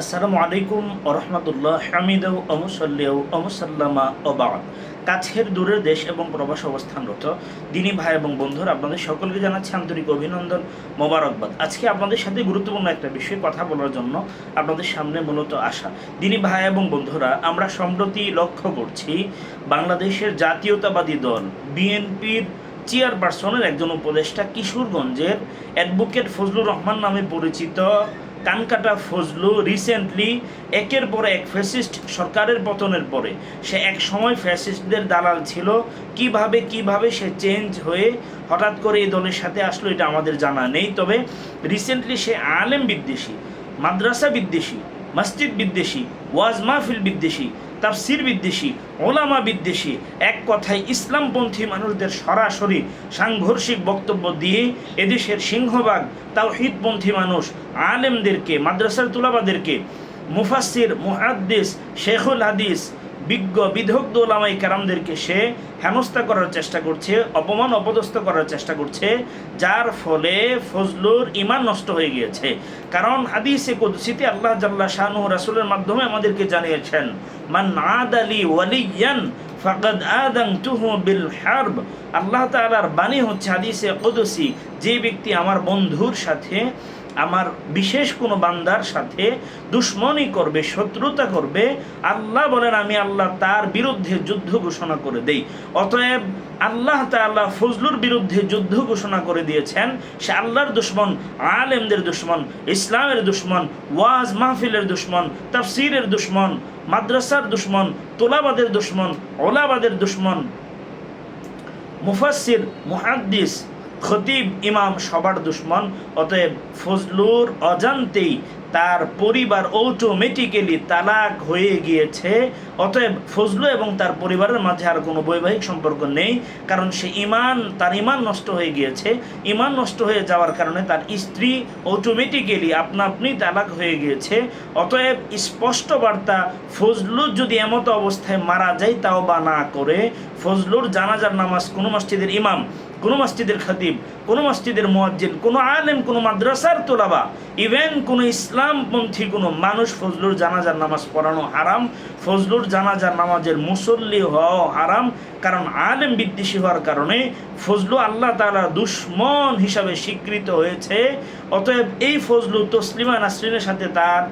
আসসালামু আলাইকুম ওরহমতুল্লাহ হামিদাউ অমুসল্লিউ অমুসাল্লামা ওবাদ কাছের দূরের দেশ এবং প্রবাস অবস্থানরত দিনী ভাই এবং বন্ধুরা, আপনাদের সকলকে জানাচ্ছি আন্তরিক অভিনন্দন মোবারকবাদ। আজকে আপনাদের সাথে গুরুত্বপূর্ণ একটা বিষয়ে কথা বলার জন্য আপনাদের সামনে মূলত আসা। দিনী ভাই এবং বন্ধুরা, আমরা সম্প্রতি লক্ষ্য করছি বাংলাদেশের জাতীয়তাবাদী দল, বিএনপির চেয়ারপারসনের একজন উপদেষ্টা কিশোরগঞ্জের অ্যাডভোকেট ফজলুর রহমান নামে পরিচিত কানকাটা ফজলু রিসেন্টলি একের পর এক ফ্যাসিস্ট সরকারের পতনের পরে। সে এক সময় ফ্যাসিস্টদের দালাল ছিল। কীভাবে কীভাবে সে চেঞ্জ হয়ে হঠাৎ করে এই দলের সাথে আসলো, এটা আমাদের জানা নেই। তবে রিসেন্টলি সে আলেম বিদ্বেষী, মাদ্রাসা বিদ্বেষী মসজিদ বিদ্বেষী, ওয়াজ মাহফিল বিদ্বেষী, তাফসির বিদ্বেষী ওলামা বিদ্বেষী, এক কথায় ইসলামপন্থী মানুষদের সরাসরি সাংঘর্ষিক বক্তব্য দিয়ে এদেশের সিংহবাগ তাও তাওহিদপন্থী মানুষ আলেমদেরকে, মাদ্রাসার তুলাবাদেরকে মুফাসির মুহাদ্দিস, শেখুল হাদিস বিজ্ঞ বিদগ্ধ ওলামাই কারামদেরকে সে হেনস্থা করার চেষ্টা করছে, অপমান অপদস্থ করার চেষ্টা করছে, যার ফলে ফজলুর ইমান নষ্ট হয়ে গিয়েছে। কারণ হাদিসে কুদসিতে আল্লাহ জাল্লা শাহনু রাসুলের মাধ্যমে আমাদেরকে জানিয়েছেন, মান আদ আলী ওয়ালিয়ান ফাকাদ আদাং তুহু বিল হারব। আল্লাহ তাআলার বাণী হচ্ছে হাদিসে কুদসি, যে ব্যক্তি আমার বন্ধুর সাথে আমার বিশেষ কোনো বান্দার সাথে দুশ্মনী করবে, শত্রুতা করবে, আল্লাহ বলেন আমি আল্লাহ তার বিরুদ্ধে যুদ্ধ ঘোষণা করে দেই। অতএব আল্লাহ তাআলা ফজলুর বিরুদ্ধে যুদ্ধ ঘোষণা করে দিয়েছেন। সে আল্লাহর দুশ্মন, আলেমদের দুশ্মন, ইসলামের দুশ্মন, ওয়াজ মাহফিলের দুশ্মন, তাফসিরের দুশ্মন, মাদ্রাসার দুশ্মন, তোলাবাদের দুশ্মন ওলাবাদের দুশ্মন মুফাসির মুহাদ্দিস খতিব ইমাম সবার দুশ্মন, অতএব ফজলুর অজান্তেই তার পরিবার অটোমেটিক্যালি তালাক হয়ে গিয়েছে। অতএব ফজলু এবং তার পরিবারের মাঝে আর কোনো বৈবাহিক সম্পর্ক নেই, কারণ সে ইমান, তার ইমান নষ্ট হয়ে গিয়েছে। ইমান নষ্ট হয়ে যাওয়ার কারণে তার স্ত্রী অটোমেটিক্যালি আপনা আপনি তালাক হয়ে গিয়েছে। অতএব স্পষ্ট বার্তা ফজলুর যদি এমতো অবস্থায় মারা যায় তাও বা না করে। ফজলুর জানাজার নামাজ কোনো মসজিদের ইমাম কোনো মসজিদের খতিব, কোনো মসজিদের মোয়াজ্জিন, কোনো আলেম, কোনো মাদ্রাসার তোলাবা ইভেন কোনো ইসলামপন্থী, কোনো মানুষ ফজলুর জানাজার নামাজ পড়ানো হারাম, ফজলুর জানাজার নামাজের মুসল্লি হওয়াও হারাম কারণ আলেম বিদ্বেষী হওয়ার কারণে ফজলু আল্লাহ তালা দুশ্মন হিসাবে স্বীকৃত হয়েছে। অতএব এই ফজলু তসলিমা নাসরিনের সাথে তার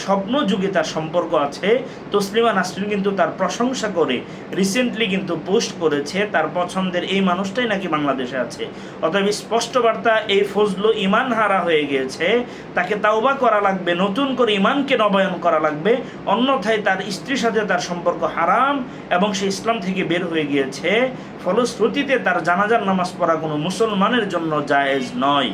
স্বপ্ন যুগে তার সম্পর্ক আছে। তসলিমা নাসরিন কিন্তু তার প্রশংসা করে রিসেন্টলি কিন্তু পোস্ট করেছে, তার পছন্দের এই মানুষটাই নাকি বাংলাদেশে আছে। অতএব স্পষ্ট বার্তা, এই ফজলু ইমান হারা হয়ে গিয়েছে। তাকে তাওবা করা লাগবে, নতুন করে ইমানকে নবায়ন করা লাগবে। অন্যথায় তার স্ত্রীর সাথে তার সম্পর্ক হারাম এবং সে ইসলাম থেকে বের হয়ে গিয়েছে। ফলশ্রুতিতে তার জানাজার নামাজ পড়া কোনো মুসলমানের জন্য জায়েজ নয়।